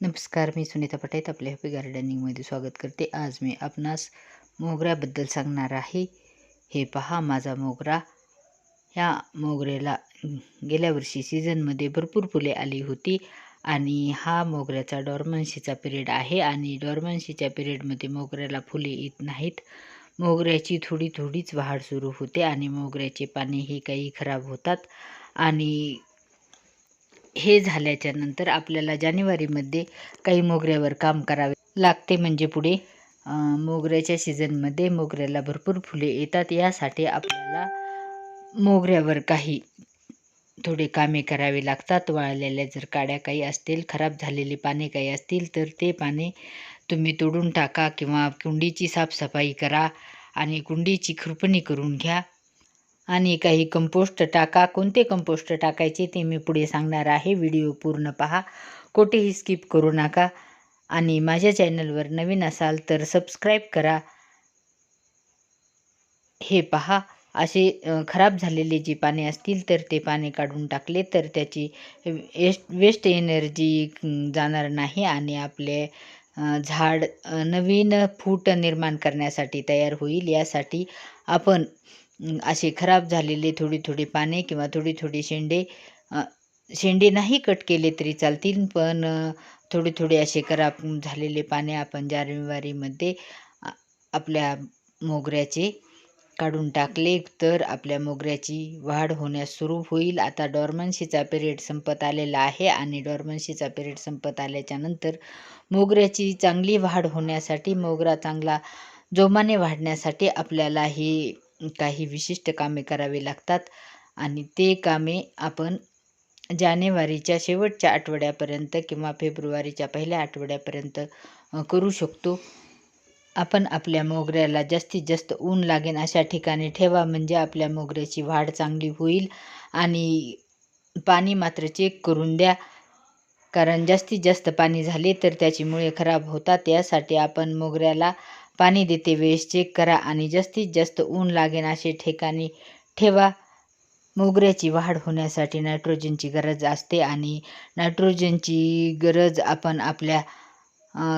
नमस्कार मी सुनीता पटाईत आपल्या हॅपी गार्डनिंगमध्ये स्वागत करते. आज मी आपणास मोगऱ्याबद्दल सांगणार आहे. हे पहा माझा मोगरा. ह्या मोगऱ्याला गेल्या वर्षी सीझनमध्ये भरपूर फुले आली होती आणि हा मोगऱ्याचा डॉर्मन्सीचा पिरियड आहे आणि डॉर्मन्सीच्या पिरियडमध्ये मोगऱ्याला फुले येत नाहीत. मोगऱ्याची थोडी थोडीच वाढ सुरू होते आणि मोगऱ्याचे पाने हे काही खराब होतात आणि हे झाल्याच्यानंतर आपल्याला जानेवारीमध्ये काही मोगऱ्यावर काम करावे लागते. म्हणजे पुढे मोगऱ्याच्या सीझनमध्ये मोगऱ्याला भरपूर फुले येतात. यासाठी आपल्याला मोगऱ्यावर काही थोडे कामे करावे लागतात. वाळलेल्या जर काड्या काही असतील खराब झालेली पाने काही असतील तर ते पाने तुम्ही तोडून टाका किंवा कुंडीची साफसफाई करा आणि कुंडीची खुरपणी करून घ्या. आणि काही कंपोस्ट टाका. कोणते कंपोस्ट टाकायचे ते मी पुढे सांगणार आहे. व्हिडिओ पूर्ण पहा. कोठेही स्किप करू नका. आणि माझ्या चॅनलवर नवीन असाल तर सबस्क्राईब करा. हे पहा. असे खराब झालेले जी पाने असतील तर ते पाने काढून टाकले तर त्याची वेस्ट वेस्ट एनर्जी जाणार नाही आणि आपले झाड नवीन फूट निर्माण करण्यासाठी तयार होईल. यासाठी आपण असे खराब झालेले थोडी थोडी पाने किंवा थोडी थोडी शेंडे शेंडे नाही कट केले तरी चालतील पण थोडे थोडे असे खराब झालेले पाने आपण जानेवारीमध्ये आपल्या मोगऱ्याचे काढून टाकले तर आपल्या मोगऱ्याची वाढ होण्यास सुरू होईल. आता डॉर्मन्सीचा पिरियड संपत आलेला आहे आणि डॉर्मन्सीचा पिरियड संपत आल्याच्यानंतर मोगऱ्याची चांगली वाढ होण्यासाठी मोगरा चांगला जोमाने वाढण्यासाठी आपल्याला ही काही विशिष्ट कामे करावी लागतात. आणि ते कामे आपण जानेवारीच्या शेवटच्या आठवड्यापर्यंत किंवा फेब्रुवारीच्या पहिल्या आठवड्यापर्यंत करू शकतो. आपण आपल्या मोगऱ्याला जास्तीत जास्त ऊन लागेल अशा ठिकाणी ठेवा म्हणजे आपल्या मोगऱ्याची वाढ चांगली होईल. आणि पाणी मात्र चेक करून द्या. कारण जास्तीत जास्त पाणी झाले तर त्याची मुळे खराब होतात. यासाठी आपण मोगऱ्याला पाणी देते. वेळेस चेक करा आणि जास्तीत जास्त ऊन लागेल असे ठिकाणी ठेवा. मोगऱ्याची वाढ होण्यासाठी नायट्रोजनची गरज असते आणि नायट्रोजनची गरज आपण आपल्या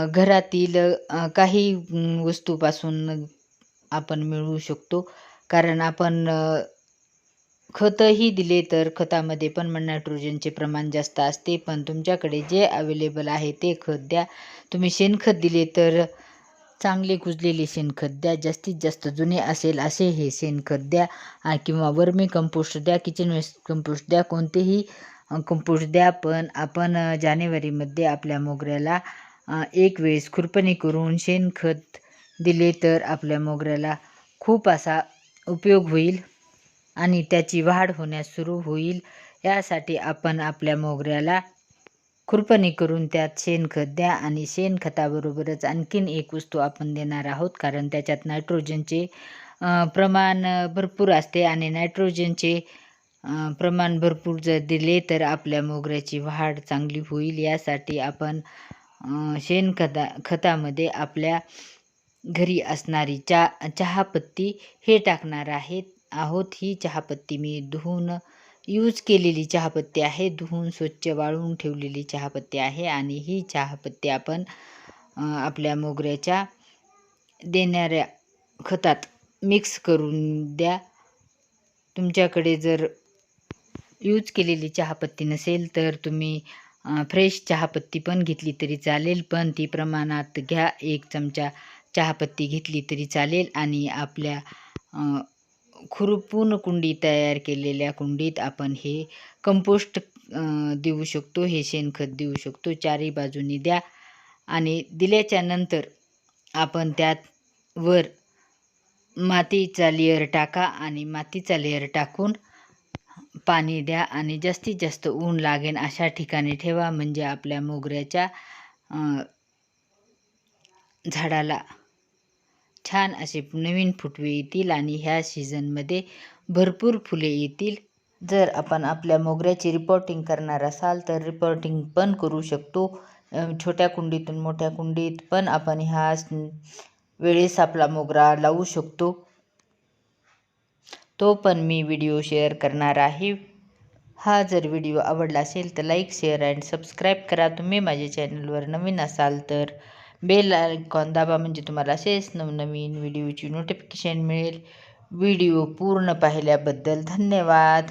घरातील काही वस्तूपासून आपण मिळवू शकतो. कारण आपण खतही दिले तर खतामध्ये पण नायट्रोजनचे प्रमाण जास्त असते. पण तुमच्याकडे जे अवेलेबल आहे ते खत द्या. तुम्ही शेणखत दिले तर चांगले कुजलेले शेणखत द्या जास्तीत जास्त जुने असेल असे हे शेणखत द्या किंवा वर्मी कंपोस्ट द्या किचन वेस्ट कंपोस्ट द्या कोणतेही कंपोस्ट द्या पण आपण जानेवारीमध्ये आपल्या मोगऱ्याला एक वेळेस खुरपणी करून शेणखत दिले तर आपल्या मोगऱ्याला खूप असा उपयोग होईल आणि त्याची वाढ होण्यास सुरू होईल. यासाठी आपण आपल्या मोगऱ्याला खुरपणी करून त्यात शेणखत द्या आणि शेणखताबरोबरच आणखीन एक वस्तू आपण देणार आहोत कारण त्याच्यात नायट्रोजनचे प्रमाण भरपूर असते आणि नायट्रोजनचे प्रमाण भरपूर जर दिले तर आपल्या मोगऱ्याची वाढ चांगली होईल. यासाठी आपण शेणखता खतामध्ये आपल्या घरी असणारी चा चहापत्ती हे टाकणार आहेत आहोत. ही चहापत्ती मी धुवून यूज केलेली चहापत्ती आहे. धुवून स्वच्छ वाळवून ठेवलेली चहापत्ती आहे आणि ही चहापत्ती आपण आपल्या मोगऱ्याच्या देणाऱ्या खतात मिक्स करून द्या. तुमच्याकडे जर यूज केलेली चहापत्ती नसेल तर तुम्ही फ्रेश चहापत्ती पण घेतली तरी चालेल पण ती प्रमाणात घ्या. एक चमचा चहापत्ती घेतली तरी चालेल आणि आपल्या खुरपून कुंडी तयार केलेल्या कुंडीत आपण हे कंपोस्ट देऊ शकतो हे शेणखत देऊ शकतो. चारही बाजूनी द्या आणि दिल्याच्या नंतर आपण त्यात वर मातीचा लेअर टाका आणि मातीचा लेअर टाकून पाणी द्या आणि जास्तीत जास्त ऊन लागेल अशा ठिकाणी ठेवा. म्हणजे आपल्या मोगऱ्याच्या झाडाला छान असे नवीन फुटवे येतील आणि ह्या सीझनमध्ये भरपूर फुले येतील. जर आपण आपल्या मोगऱ्याची रिपोर्टिंग करणार असाल तर रिपोर्टिंग पण करू शकतो. छोट्या कुंडीतून मोठ्या कुंडीत पण आपण ह्या वेळेस आपला मोगरा लावू शकतो. तो पण मी व्हिडिओ शेअर करणार आहे. हा जर व्हिडिओ आवडला असेल तर लाईक शेअर अँड सबस्क्राईब करा. तुम्ही माझ्या चॅनलवर नवीन असाल तर बेल आयकॉन दाबा म्हणजे तुम्हाला असेच नवनवीन व्हिडिओची नोटिफिकेशन मिळेल. व्हिडिओ पूर्ण पाहिल्याबद्दल धन्यवाद.